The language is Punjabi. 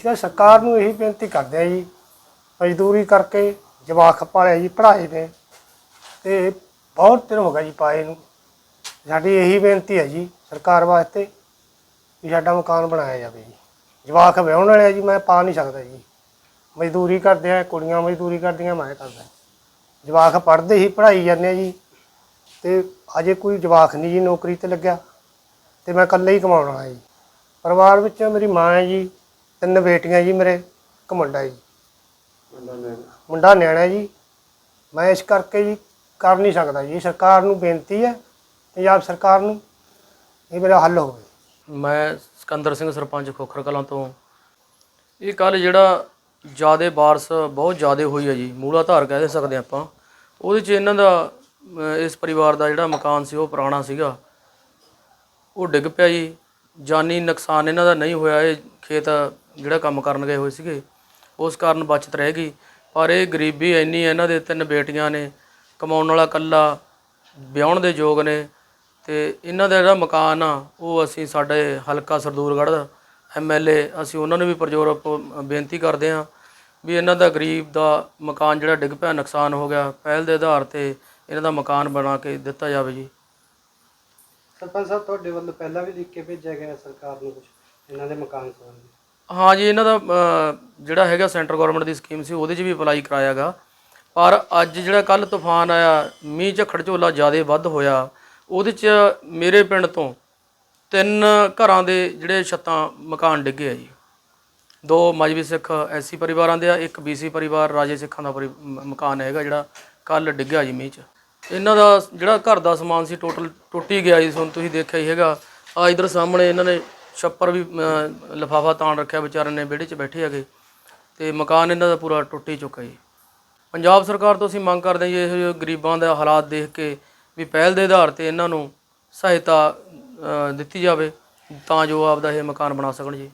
ਅਸੀਂ ਤਾਂ ਸਰਕਾਰ ਨੂੰ ਇਹੀ ਬੇਨਤੀ ਕਰਦੇ ਹਾਂ ਜੀ, ਮਜ਼ਦੂਰੀ ਕਰਕੇ ਜਵਾਕ ਪਾਲਿਆ ਜੀ, ਪੜ੍ਹਾਏ ਨੇ ਤੇ ਬਹੁਤ ਦਿਨ ਹੋ ਗਿਆ ਜੀ ਪਾਏ ਨੂੰ। ਸਾਡੀ ਇਹੀ ਬੇਨਤੀ ਹੈ ਜੀ ਸਰਕਾਰ ਵਾਸਤੇ ਵੀ ਸਾਡਾ ਮਕਾਨ ਬਣਾਇਆ ਜਾਵੇ ਜੀ। ਜਵਾਕ ਵਿਆਹਣ ਵਾਲੇ ਜੀ, ਮੈਂ ਪਾ ਨਹੀਂ ਸਕਦਾ ਜੀ। ਮਜ਼ਦੂਰੀ ਕਰਦੇ ਆ, ਕੁੜੀਆਂ ਮਜ਼ਦੂਰੀ ਕਰਦੀਆਂ, ਮੈਂ ਕਰਦਾ। ਜਵਾਕ ਪੜ੍ਹਦੇ ਹੀ ਪੜ੍ਹਾਈ ਜਾਂਦੇ ਆ ਜੀ। ਤੇ ਅਜੇ ਕੋਈ ਜਵਾਕ ਨਹੀਂ ਜੀ ਨੌਕਰੀ ਤੇ ਲੱਗਿਆ। ਤੇ ਮੈਂ ਇਕੱਲੇ ਹੀ ਕਮਾਉਣਾ ਵਾਲਾ ਜੀ। ਪਰਿਵਾਰ ਵਿੱਚ ਮੇਰੀ ਮਾਂ ਹੈ ਜੀ। ਤਿੰਨ ਬੇਟੀਆਂ ਜੀ ਮੇਰੇ ਇੱਕ ਮੁੰਡਾ ਜੀ। ਮੁੰਡਾ ਨਿਆਣਾ ਜੀ। ਮੈਂ ਇਸ ਕਰਕੇ ਜੀ ਕਰ ਨਹੀਂ ਸਕਦਾ ਜੀ। ਸਰਕਾਰ ਨੂੰ ਬੇਨਤੀ ਹੈ ਪੰਜਾਬ ਸਰਕਾਰ ਨੂੰ ਇਹ ਮੇਰਾ ਹੱਲ ਹੋਵੇ। ਮੈਂ ਸਿਕੰਦਰ ਸਿੰਘ ਸਰਪੰਚ ਖੋਖਰ ਕਲਾਂ ਤੋਂ। ਇਹ ਕੱਲ ਜਿਹੜਾ ਜਿਆਦੇ ਬਾਰਿਸ਼ ਬਹੁਤ ਜਿਆਦੇ ਹੋਈ ਹੈ ਜੀ ਮੂਲਾ ਧਾਰ ਕਹਿ ਦੇ ਸਕਦੇ ਆਪਾਂ। ਉਹਦੇ 'ਚ ਇਹਨਾਂ ਦਾ ਇਸ ਪਰਿਵਾਰ ਦਾ ਜਿਹੜਾ ਮਕਾਨ ਸੀ ਉਹ ਪੁਰਾਣਾ ਸੀਗਾ। ਉਹ ਡਿੱਗ ਪਿਆ ਜੀ। ਜਾਨੀ ਨੁਕਸਾਨ ਇਹਨਾਂ ਦਾ ਨਹੀਂ ਹੋਇਆ। ਇਹ ਖੇਤ ਜਿਹੜਾ ਕੰਮ ਕਰਨ ਗਏ ਹੋਏ ਸੀਗੇ, ਉਸ ਕਾਰਨ ਬਚਤ ਰਹਿ ਗਈ। ਪਰ ਇਹ ਗਰੀਬੀ ਇੰਨੀ ਹੈ, ਇਹਨਾਂ ਦੇ ਤਿੰਨ ਬੇਟੀਆਂ ਨੇ, ਕਮਾਉਣ ਵਾਲਾ ਕੱਲਾ ਵਿਆਹਣ ਦੇ ਯੋਗ ਨੇ ਤੇ ਇਹਨਾਂ ਦਾ ਜਿਹੜਾ ਮਕਾਨ ਆ, ਉਹ ਅਸੀਂ ਸਾਡੇ ਹਲਕਾ ਸਰਦੂਰਗੜ੍ਹ ਐਮਐਲਏ ਅਸੀਂ ਉਹਨਾਂ ਨੂੰ ਵੀ ਪ੍ਰਜੋਰ ਬੇਨਤੀ ਕਰਦੇ ਹਾਂ ਵੀ ਇਹਨਾਂ ਦਾ ਗਰੀਬ ਦਾ ਮਕਾਨ ਜਿਹੜਾ ਡਿੱਗ ਪਿਆ, ਨੁਕਸਾਨ ਹੋ ਗਿਆ। ਪਹਿਲ ਦੇ ਆਧਾਰ ਤੇ ਇਹਨਾਂ ਦਾ ਮਕਾਨ ਬਣਾ ਕੇ ਦਿੱਤਾ ਜਾਵੇ ਜੀ। ਸਰਪੰਚ ਸਾਹਿਬ, ਤੁਹਾਡੇ ਵੱਲੋਂ ਪਹਿਲਾਂ ਵੀ ਲਿਖ ਕੇ ਭੇਜਿਆ ਗਿਆ ਸਰਕਾਰ ਨੂੰ ਕੁਝ ਇਹਨਾਂ ਦੇ ਮਕਾਨ ਸੰਬੰਧੀ? ਹਾਂ ਜੀ ਇਹਨਾਂ ਦਾ ਅਹ, ਜਿਹੜਾ ਹੈਗਾ ਸੈਂਟਰ ਗਵਰਨਮੈਂਟ ਦੀ ਸਕੀਮ ਸੀ ਉਹਦੇ 'ਚ ਵੀ ਅਪਲਾਈ ਕਰਾਇਆਗਾ। ਪਰ ਅੱਜ ਜਿਹੜਾ ਕੱਲ ਤੂਫਾਨ ਆਇਆ ਮੀਂਹ ਝੱਖੜ ਝੋਲਾ ਜ਼ਿਆਦਾ ਵੱਧ ਹੋਇਆ ਉਹਦੇ 'ਚ ਮੇਰੇ ਪਿੰਡ ਤੋਂ ਤਿੰਨ ਘਰਾਂ ਦੇ ਜਿਹੜੇ ਛੱਤਾਂ ਮਕਾਨ ਡਿੱਗੇ ਆ ਜੀ। ਦੋ ਮਜਬੀ ਸਿੱਖ ਐਸੀ ਪਰਿਵਾਰਾਂ ਦੇ ਆ ਇੱਕ ਬੀਸੀ ਪਰਿਵਾਰ ਰਾਜੇ ਸਿੱਖਾਂ ਦਾ ਪਰਿ- ਮ- ਮਕਾਨ ਹੈਗਾ ਜਿਹੜਾ ਕੱਲ ਡਿੱਗਿਆ ਜੀ ਮੀਂਹ 'ਚ। ਇਹਨਾਂ ਦਾ ਜਿਹੜਾ ਘਰ ਦਾ ਸਮਾਨ ਸੀ ਟੋਟਲ ਟੁੱਟ ਹੀ ਗਿਆ ਜੀ ਹੁਣ ਤੁਸੀਂ ਦੇਖਿਆ ਹੀ ਹੈਗਾ। ਆ ਇਧਰ ਸਾਹਮਣੇ ਇਹਨਾਂ ਨੇ ਛੱਪਰ ਵੀ ਲਫਾਫਾ ਤਾਣ ਰੱਖਿਆ ਵਿਚਾਰੇ ਨੇ ਵਿਹੜੇ 'ਚ ਬੈਠੇ ਹੈਗੇ। ਤੇ ਮਕਾਨ ਇਹਨਾਂ ਦਾ ਪੂਰਾ ਟੁੱਟ ਹੀ ਚੁੱਕਾ ਜੀ। ਪੰਜਾਬ ਸਰਕਾਰ ਤੋਂ ਅਸੀਂ ਮੰਗ ਕਰਦੇ ਹਾਂ ਜੀ, ਇਹੋ ਜਿਹੇ ਗਰੀਬਾਂ ਦਾ ਹਾਲਾਤ ਦੇਖ ਕੇ ਵੀ ਪਹਿਲ ਦੇ ਆਧਾਰ ਤੇ ਇਹਨਾਂ ਨੂੰ ਸਹਾਇਤਾ ਦਿੱਤੀ ਜਾਵੇ ਤਾਂ ਜੋ ਆਪਦਾ ਇਹ ਮਕਾਨ ਬਣਾ ਸਕਣ ਜੀ।